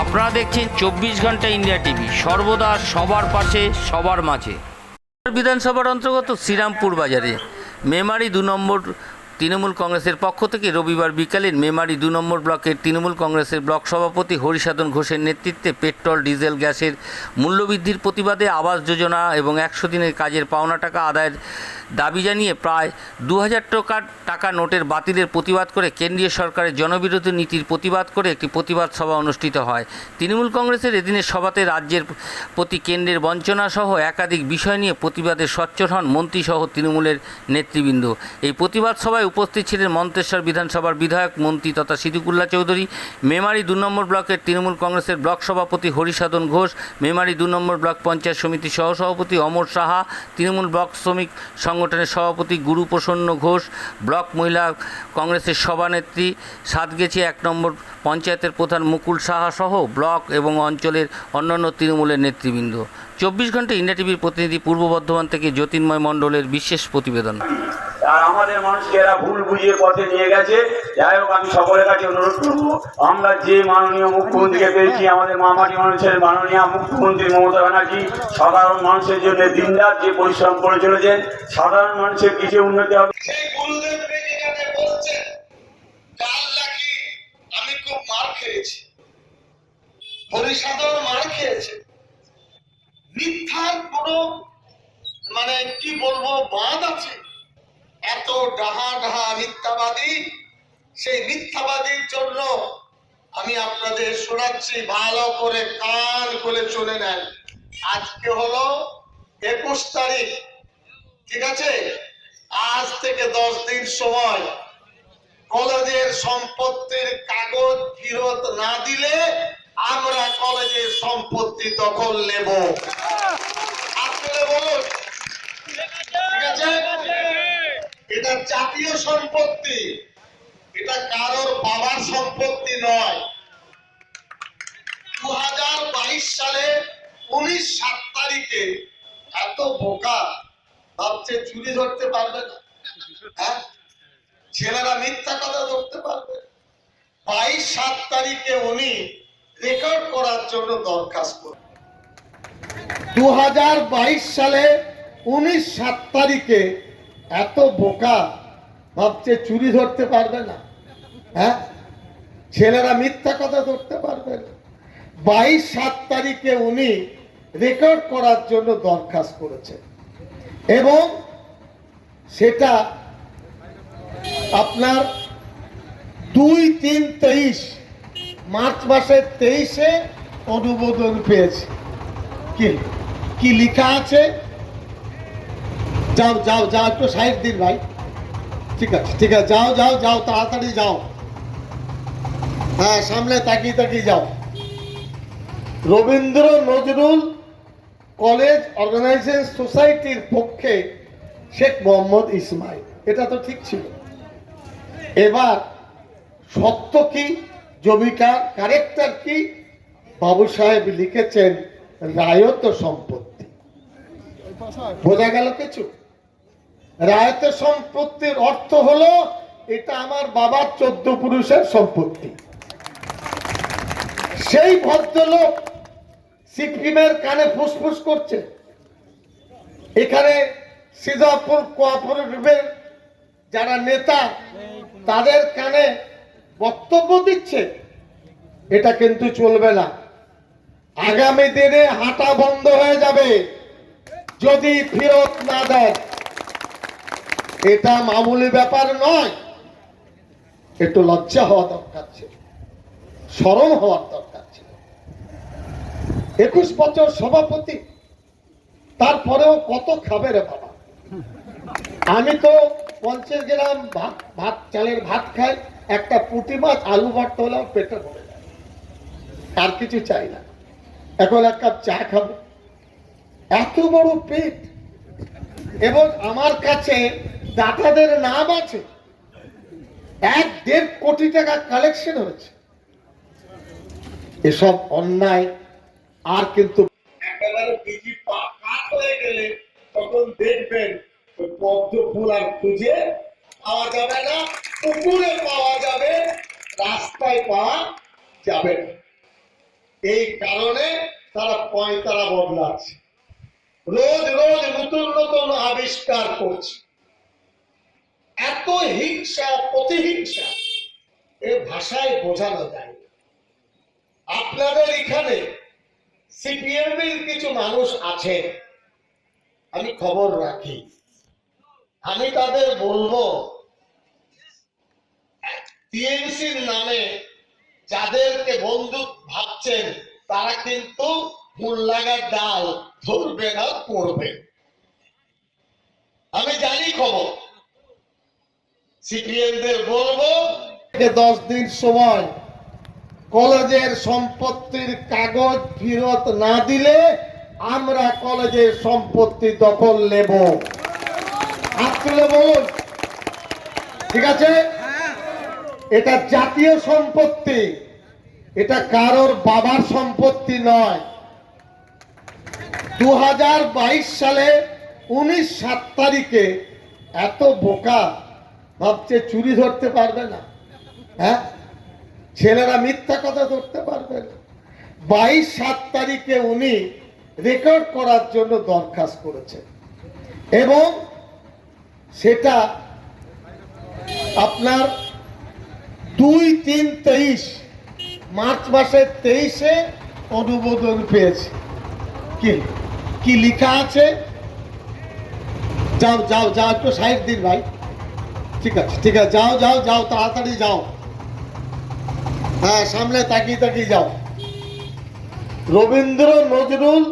আপনারা দেখছেন চব্বিশ ঘণ্টা ইন্ডিয়া টিভি। সর্বদা সবার পাশে, সবার মাঝে। বিধানসভার অন্তর্গত শ্রীরামপুর বাজারে মেমারি দু নম্বর তৃণমূল কংগ্রেসের পক্ষ থেকে রবিবার বিকালে মেমারি দু নম্বর ব্লকের তৃণমূল কংগ্রেসের ব্লক সভাপতি হরিসাধন ঘোষের নেতৃত্বে পেট্রোল, ডিজেল, গ্যাসের মূল্যবৃদ্ধির প্রতিবাদে আবাস যোজনা এবং একশো দিনের কাজের পাওনা টাকা আদায়ের দাবি জানিয়ে প্রায় দু হাজার টাকার টাকা নোটের বাতিলের প্রতিবাদ করে কেন্দ্রীয় সরকারের জনবিরোধী নীতির প্রতিবাদ করে একটি প্রতিবাদ সভা অনুষ্ঠিত হয়। তৃণমূল কংগ্রেসের এদিনের সভাতে রাজ্যের প্রতি কেন্দ্রের বঞ্চনা সহ একাধিক বিষয় নিয়ে প্রতিবাদে সচ্চর হন মন্ত্রীসহ তৃণমূলের নেতৃবৃন্দ। এই প্রতিবাদ সভায় উপস্থিত ছিলেন মন্তেশ্বর বিধানসভার বিধায়ক মন্ত্রী তথা সিদ্দিকুল্লাহ চৌধুরী, মেমারি দু নম্বর ব্লকের তৃণমূল কংগ্রেসের ব্লক সভাপতি হরিসাধন ঘোষ, মেমারি দু নম্বর ব্লক পঞ্চায়েত সমিতির সহসভাপতি অমর সাহা, তৃণমূল ব্লক শ্রমিক সংগঠনের সভাপতি গুরুপ্রসন্ন ঘোষ, ব্লক মহিলা কংগ্রেসের সভানেত্রী সাতগেছি, এক নম্বর পঞ্চায়েতের প্রধান মুকুল সাহা সহ ব্লক এবং অঞ্চলের অন্যান্য তৃণমূলের নেতৃবৃন্দ। চব্বিশ ঘণ্টা ইন্ডিয়া টিভির প্রতিনিধি পূর্ব বর্ধমান থেকে জ্যোতির্ময় মণ্ডলের বিশেষ প্রতিবেদন। আর আমাদের মানুষকে এরা ভুল বুঝিয়ে পথে নিয়ে গেছে। যাই হোক, আমি সকলের কাছে অনুরোধ করব, আমরা যে মাননীয় মুখ্যমন্ত্রীকে পেয়েছি, আমাদের মামাটি মানুষের মাননীয় মুখ্যমন্ত্রী মমতা ব্যানার্জি, সাধারণ মানুষের জন্য দিনরাত যে পরিশ্রম করে চলেছেন, সাধারণ মানুষের কিছু উন্নতি হবে। মানে কি বলব বাদ আছে? এত ডাহা ডাহা মিথ্যাবাদী, সেই মিথ্যাবাদীর জন্য আমি আপনাদের শোনাচ্ছি, ভালো করে কান খুলে শুনে নেন। আজকে হলো একুশ তারিখ, ঠিক আছে? আজ থেকে দশ দিন সময়। কলেজের সম্পত্তির কাগজ ফেরত না দিলে আমরা কলেজের সম্পত্তি দখল নেব আপনারা বলুন ঠিক আছে এটা জাতীয় সম্পত্তি। এটা কারোর বাবার সম্পত্তি নয়। দু হাজার বাইশ সালে উনিশ সাত তারিখে এত বোকা ভাবছে চুরি ধরতে পারবে না। হ্যাঁ? ছেলেরা মিথ্যা কথা ধরতে পারবে। বাইশ সাত তারিখে উনি রেকর্ড করার জন্য দরখাস্ত দু সালে উনিশ সাত তারিখে এত বোকা ভাবছে চুরি ধরতে পারবে না। হ্যাঁ? ছেলেরা মিথ্যা কথা ধরতে পারবে না। বাইশ সাত তারিখে উনি রেকর্ড করার জন্য দরখাস্ত করেছেন। এবং সেটা আপনার দুই তিন তেইশ মার্চ মাসের তেইশে অনুমোদন পেয়েছে। কি? কি লেখা আছে? যাও যাও যাও, একটু সাইড দিন ভাই। ঠিক আছে ঠিক আছে, যাও যাও যাও, তাড়াতাড়ি যাও। হ্যাঁ সামনে তাকিয়ে তাকিয়ে যাও। রবীন্দ্র নজরুল কলেজ অর্গানাইজেশন সোসাইটির পক্ষে শেখ মোহাম্মদ ইসমাইল। এটা তো ঠিক ছিল। এবার সত্য কি জমিকার কারেক্টার কি, বাবু সাহেব লিখেছেন রায়ত সম্পত্তি। বোঝা গেল কিছু? রায়ত সম্পত্তির অর্থ হলো এটা আমার বাবার চোদ্দ পুরুষের সম্পত্তি। সেই ভদ্রলোক সিকিমের কানে ফুসফুস করছে। এখানে সিজাপুর কোঅপারেটিভের যারা নেতা, তাদের কানে বক্তব্য দিচ্ছে, এটা কিন্তু চলবে না। আগামী দিনে হাঁটা বন্ধ হয়ে যাবে। যদি ফেরত না দেয় এটা মামুলি ব্যাপার নয়। একটু লজ্জা হওয়া দরকার ছিল। সরম হওয়ার দরকার ছিল। একুশ বছর সভাপতি, তারপরেও কত খাবে রে বাবা? আমি তো পঞ্চাশ গ্রাম ভাত ভাত, চালের ভাত খাই, একটা পুঁটি মাছ, আলু ভাত হলেও পেটে ভরে যায়। আর কিছু চাই না। এখন এক কাপ চা খাব। এত বড় পেট। এবং আমার কাছে দাতাদের নাম আছে। এক দেড় কোটি টাকা কালেকশন হয়েছে। এসব অন্যায় আর কিন্তু হয়ে গেলে তখন দেখবেন পদ্ম ফুল আর খুঁজে পাওয়া যাবে না পাওয়া যাবে, রাস্তায় পাওয়া যাবে না। এই কারণে তারা রোজ রোজ নতুন নতুন আবিষ্কার করছে। এত হিংসা প্রতিহিংসা এ ভাষায় বোঝানো যায় আপনাদের এখানে সিপিএম এর কিছু মানুষ আছেন আমি খবর রাখি। আমি তাদের বলব, টিএমসির নামে যাদেরকে বন্ধু ভাবছেন, তারা কিন্তু ফুল লাগার ডাল ধরবে না, পড়বে। আমি জানি খবর। সিপিএমদের বলব দশ দিন সময় কলেজের সম্পত্তির কাগজ ফেরত না দিলে আমরা কলেজের সম্পত্তি দখল নেব। বলুন, ঠিক আছে? এটা জাতীয় সম্পত্তি, এটা কারোর বাবার সম্পত্তি নয়। দু সালে উনিশ সাত তারিখে এত বোকা ভাবছে চুরি ধরতে পারবে না। হ্যাঁ? ছেলেরা মিথ্যা কথা ধরতে পারবে না। বাইশ সাত তারিখে উনি রেকর্ড করার জন্য দরখাস্ত করেছেন। এবং সেটা আপনার দুই তিন তেইশ, মার্চ মাসের তেইশে অনুমোদন পেয়েছে। কি? কি লেখা আছে? যাও যাও যাও, একটু সাইড দিন ভাই। ঠিক আছে ঠিক আছে, যাও যাও যাও, তাড়াতাড়ি যাও। হ্যাঁ সামনে তাকিয়ে তাকিয়ে যাও। রবীন্দ্র নজরুল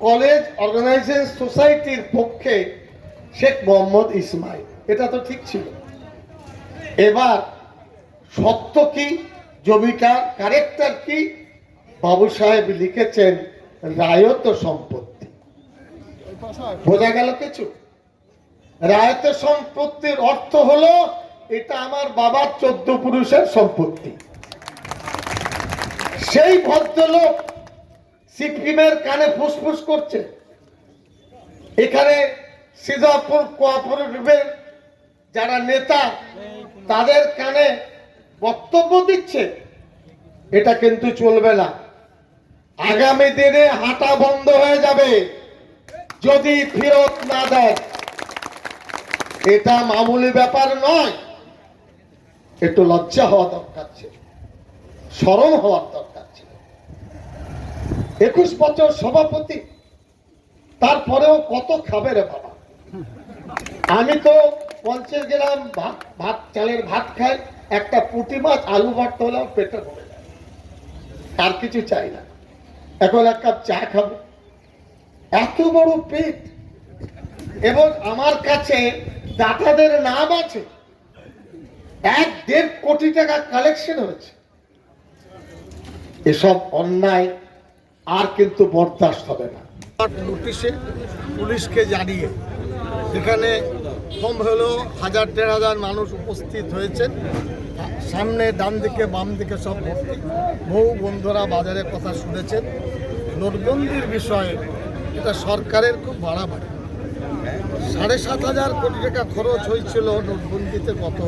কলেজ অর্গানাইজেশন সোসাইটির পক্ষে শেখ মোহাম্মদ ইসমাইল। এটা তো ঠিক ছিল। এবার সত্য কি জমিকার কারেক্টার কি? বাবু সাহেব লিখেছেন, রায়ত সম্পত্তি। বোঝা গেল কিছু? রায়ত সম্পত্তির অর্থ হলো এটা আমার বাবার চোদ্দ পুরুষের সম্পত্তি। সেই ভদ্রলোক সিকিমের কানে ফুসফুস করছে। এখানে সিজাপুর কোঅপারেটিভের যারা নেতা, তাদের কানে বক্তব্য দিচ্ছে, এটা কিন্তু চলবে না। আগামী দিনে হাঁটা বন্ধ হয়ে যাবে। যদি ফেরত না দেয় এটা মামুলি ব্যাপার নয়। একটু লজ্জা হওয়া দরকার ছিল। স্মরণ হওয়ার দরকার ছিল। একুশ বছর সভাপতি, তারপরেও কত খাবে রে বাবা? আমি তো পঞ্চাশ গ্রাম ভাত ভাত, চালের ভাত খাই, একটা পুঁটি মাছ, আলু ভাত হলেও পেটে ভরে যায়। আর কিছু চাই না। এখন এক কাপ চা খাব। এত বড় পেট। এবং আমার কাছে দাতাদের নাম আছে। এক দেড় কোটি টাকা কালেকশন হয়েছে। এসব অন্যায় আর কিন্তু বরদাস্ত হবে না। নোটিশে পুলিশকে জানিয়ে সেখানে কম হলেও হাজার দেড় হাজার মানুষ উপস্থিত হয়েছেন। সামনে ডান দিকে, বাম দিকে সব ভর্তি। বহু বন্ধুরা বাজারে কথা শুনেছেন। নোটবন্দির বিষয়ে এটা সরকারের খুব বাড়াবাড়ি। সাড়ে সাত হাজার কোটি টাকা খরচ হয়েছিল নোটবন্দিতে কত?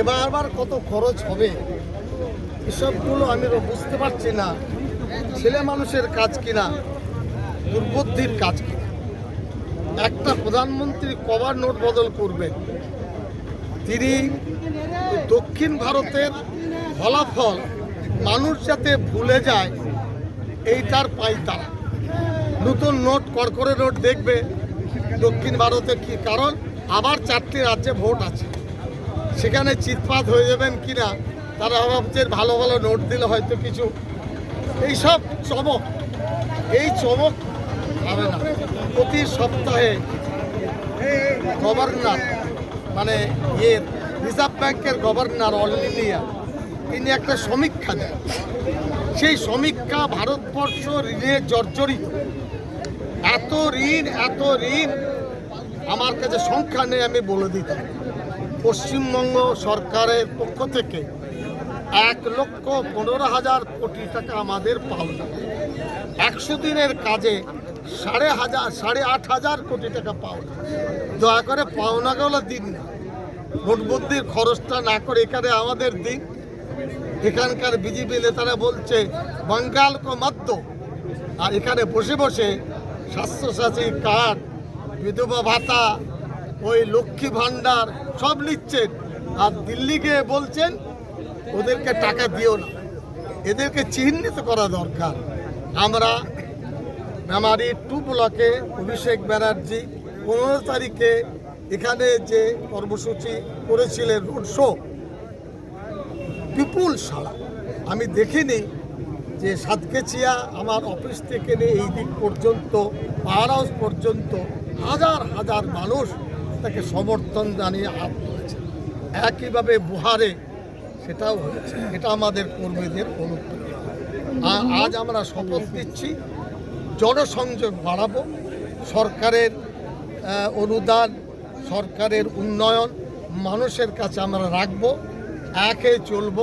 এবার আবার কত খরচ হবে? এসবগুলো আমি বুঝতে পারছি না। ছেলে মানুষের কাজ কিনা? দুর্বুদ্ধির কাজ কিনা? একটা প্রধানমন্ত্রী কবার নোট বদল করবেন? তিনি দক্ষিণ ভারতের ফলাফল মানুষ যাতে ভুলে যায়, এইটার পাই তারা। নতুন নোট কড়কড়ে নোট দেখবে দক্ষিণ ভারতে কি? কারণ আবার চারটি রাজ্যে ভোট আছে। সেখানে চিৎপাত হয়ে যাবেন কিনা, তারা ভাবছেন ভালো ভালো নোট দিলে হয়তো কিছু। এইসব চমক। এই চমক হবে না। প্রতি সপ্তাহে গভর্নর মানে ইয়ে রিজার্ভ ব্যাংকের গভর্নর অল ইন্ডিয়া, তিনি একটা সমীক্ষা দেন। সেই সমীক্ষা ভারতবর্ষ ঋণে জর্জরিত। এত ঋণ এত ঋণ। আমার কাছে সংখ্যা নেই, আমি বলে দিতাম পশ্চিমবঙ্গ সরকারের পক্ষ থেকে এক লক্ষ পনেরো হাজার কোটি টাকা আমাদের পাওনা। একশো দিনের কাজে সাড়ে হাজার, সাড়ে আট হাজার কোটি টাকা পাওনা। দয়া করে পাওনাগুলো দিন না। নোটবন্দির খরচটা না করে এখানে আমাদের দিন। এখানকার বিজেপি নেতারা বলছে, বাঙ্গাল কো মাদ্য আর এখানে বসে বসে স্বাস্থ্যসাথী কার্ড, বিধবা ভাতা, ওই লক্ষ্মী ভাণ্ডার সব নিচ্ছেন। আর দিল্লি গিয়ে বলছেন, ওদেরকে টাকা দিও না। এদেরকে চিহ্নিত করা দরকার। আমরা মেমারি টু ব্লকে অভিষেক ব্যানার্জি পনেরো তারিখে এখানে যে কর্মসূচি করেছিলেন রোড শো, বিপুল সাড়া। আমি দেখিনি যে সাতকেচিয়া আমার অফিস থেকে এই দিক পর্যন্ত পাওয়ার হাউস পর্যন্ত হাজার হাজার মানুষ তাকে সমর্থন জানিয়ে হাত তুলেছে। একইভাবে বুহারে সেটাও হয়েছে। এটা আমাদের কর্মীদের অনুপ্রেরণা। আজ আমরা শপথ নিচ্ছি, জনসংযোগ বাড়াবো, সরকারের অনুদান, সরকারের উন্নয়ন মানুষের কাছে আমরা রাখব, একে চলবো।